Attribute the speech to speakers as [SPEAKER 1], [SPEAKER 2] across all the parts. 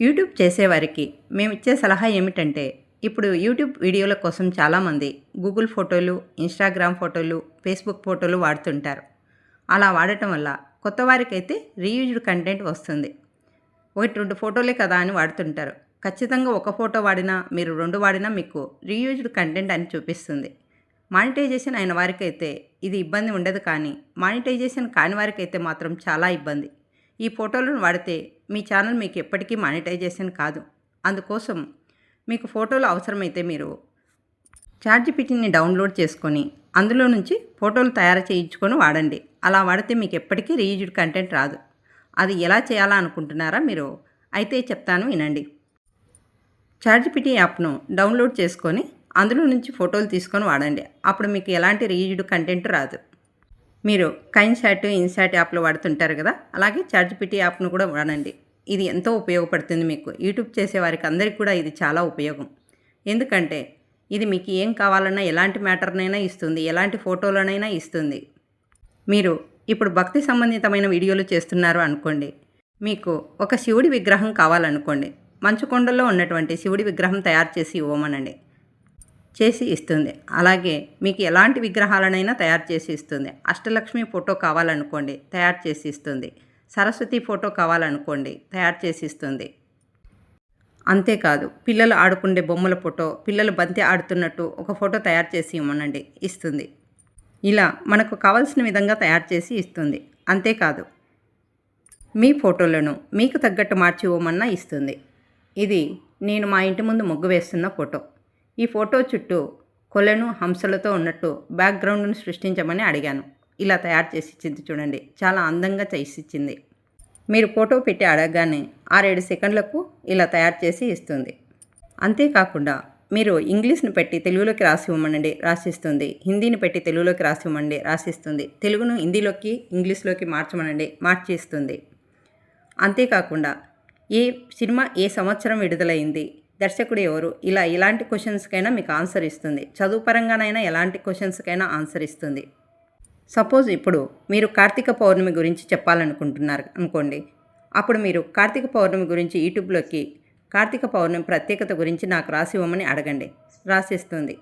[SPEAKER 1] YouTube చేసేవారికి మేము ఇచ్చే సలహా ఏమిటంటే ఇప్పుడు యూట్యూబ్ వీడియోల కోసం చాలామంది గూగుల్ ఫోటోలు ఇన్స్టాగ్రామ్ ఫోటోలు ఫేస్బుక్ ఫోటోలు వాడుతుంటారు. అలా వాడటం వల్ల కొత్త వారికైతే రీయూజ్డ్ కంటెంట్ వస్తుంది. ఒకటి రెండు ఫోటోలే కదా అని వాడుతుంటారు. ఖచ్చితంగా ఒక ఫోటో వాడినా మీరు రెండు వాడినా మీకు రీయూజ్డ్ కంటెంట్ అని చూపిస్తుంది. మానిటైజేషన్ అయిన వారికైతే ఇది ఇబ్బంది ఉండదు కానీ మానిటైజేషన్ కాని వారికైతే మాత్రం చాలా ఇబ్బంది. ఈ ఫోటోలను వాడితే మీ ఛానల్ మీకు ఎప్పటికీ మానిటైజేషన్ కాదు. అందుకోసం మీకు ఫోటోలు అవసరమైతే మీరు చార్జిపిటిని డౌన్లోడ్ చేసుకొని అందులో నుంచి ఫోటోలు తయారు చేయించుకొని వాడండి. అలా వాడితే మీకు ఎప్పటికీ రీయూజ్డ్ కంటెంట్ రాదు. అది ఎలా చేయాలా అనుకుంటున్నారా మీరు? అయితే చెప్తాను వినండి. చార్జిపిటీ యాప్ను డౌన్లోడ్ చేసుకొని అందులో నుంచి ఫోటోలు తీసుకొని వాడండి. అప్పుడు మీకు ఎలాంటి రీయూజ్డ్ కంటెంట్ రాదు. మీరు కైన్సాట్ ఇన్సాట్ యాప్లో వాడుతుంటారు కదా? అలాగే చార్జిపిటి యాప్ను కూడా వాడండి. ఇది ఎంతో ఉపయోగపడుతుంది మీకు. యూట్యూబ్ చేసే వారికి అందరికీ కూడా ఇది చాలా ఉపయోగం. ఎందుకంటే ఇది మీకు ఏం కావాలన్నా ఎలాంటి మ్యాటర్నైనా ఇస్తుంది ఎలాంటి ఫోటోలనైనా ఇస్తుంది. మీరు ఇప్పుడు భక్తి సంబంధితమైన వీడియోలు చేస్తున్నారు అనుకోండి మీకు ఒక శివుడి విగ్రహం కావాలనుకోండి మంచుకొండలో ఉన్నటువంటి శివుడి విగ్రహం తయారు చేసి ఇవ్వమనండి. చేసి ఇస్తుంది. అలాగే మీకు ఎలాంటి విగ్రహాలనైనా తయారు చేసి ఇస్తుంది. అష్టలక్ష్మి ఫోటో కావాలనుకోండి తయారు చేసి ఇస్తుంది. సరస్వతి ఫోటో కావాలనుకోండి తయారు చేసి ఇస్తుంది. అంతేకాదు పిల్లలు ఆడుకునే బొమ్మల ఫోటో పిల్లలు బంతి ఆడుతున్నట్టు ఒక ఫోటో తయారు చేసి ఇవ్వనండి ఇస్తుంది. ఇలా మనకు కావలసిన విధంగా తయారు చేసి ఇస్తుంది. అంతేకాదు మీ ఫోటోలను మీకు తగ్గట్టు మార్చి ఇవ్వమన్నా ఇస్తుంది. ఇది నేను మా ఇంటి ముందు ముగ్గు వేస్తున్న ఫోటో. ఈ ఫోటో చుట్టూ కొలను హంసలతో ఉన్నట్టు బ్యాక్గ్రౌండ్ను సృష్టించమని అడిగాను. ఇలా తయారు చేసి ఇచ్చింది చూడండి. చాలా అందంగా చేసి ఇచ్చింది. మీరు ఫోటో పెట్టి అడగగానే ఆరేడు సెకండ్లకు ఇలా తయారు చేసి ఇస్తుంది. అంతేకాకుండా మీరు ఇంగ్లీష్ని పెట్టి తెలుగులోకి రాసి ఇవ్వమనండి. రాసిస్తుంది. హిందీని పెట్టి తెలుగులోకి రాసి ఇవ్వమండి. రాసిస్తుంది. తెలుగును హిందీలోకి ఇంగ్లీష్లోకి మార్చమనండి. మార్చిస్తుంది. అంతేకాకుండా ఏ సినిమా ఏ సంవత్సరం విడుదలైంది? దర్శకుడు ఎవరు? ఇలా ఎలాంటి క్వశ్చన్స్కైనా మీకు ఆన్సర్ ఇస్తుంది. చదువు పరంగానైనా ఎలాంటి క్వశ్చన్స్కైనా ఆన్సర్ ఇస్తుంది. సపోజ్ ఇప్పుడు మీరు కార్తీక పౌర్ణమి గురించి చెప్పాలనుకుంటున్నారు అనుకోండి. అప్పుడు మీరు కార్తీక పౌర్ణమి గురించి యూట్యూబ్లోకి కార్తీక పౌర్ణమి ప్రత్యేకత గురించి నాకు రాసి ఇవ్వమని అడగండి. రాసిస్తుంది.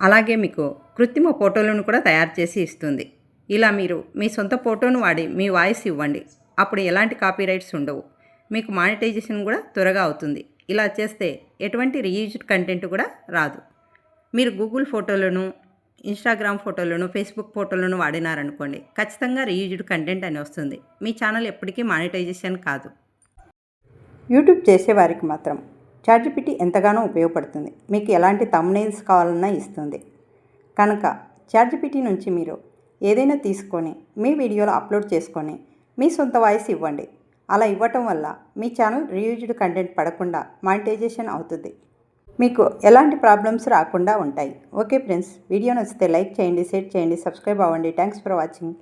[SPEAKER 1] అలాగే మీకు కృత్రిమ ఫోటోలను కూడా తయారు చేసి ఇస్తుంది. ఇలా మీరు మీ సొంత ఫోటోను వాడి మీ వాయిస్ ఇవ్వండి. అప్పుడు ఎలాంటి కాపీరైట్స్ ఉండవు. మీకు మానిటైజేషన్ కూడా త్వరగా అవుతుంది. ఇలా చేస్తే ఎటువంటి రీయూజ్డ్ కంటెంట్ కూడా రాదు. మీరు గూగుల్ ఫోటోలను ఇన్స్టాగ్రామ్ ఫోటోలను ఫేస్బుక్ ఫోటోలను వాడినారనుకోండి ఖచ్చితంగా రీయూజ్డ్ కంటెంట్ అని వస్తుంది. మీ ఛానల్ ఎప్పటికీ మానిటైజేషన్ కాదు. యూట్యూబ్ చేసేవారికి మాత్రం చార్జిపిటి ఎంతగానో ఉపయోగపడుతుంది. మీకు ఎలాంటి తమ్నైల్స్ కావాలన్నా ఇస్తుంది. కనుక చార్జిపిటి నుంచి మీరు ఏదైనా తీసుకొని మీ వీడియోలో అప్లోడ్ చేసుకొని మీ సొంత వాయిస్ ఇవ్వండి. అలా ఇవ్వటం వల్ల మీ ఛానల్ రీయూజ్డ్ కంటెంట్ పడకుండా మానిటైజేషన్ అవుతుంది. మీకు ఎలాంటి ప్రాబ్లమ్స్ రాకుండా ఉంటాయి. ఓకే ఫ్రెండ్స్ వీడియో నచ్చితే లైక్ చేయండి షేర్ చేయండి సబ్స్క్రైబ్ అవ్వండి. Thanks for watching.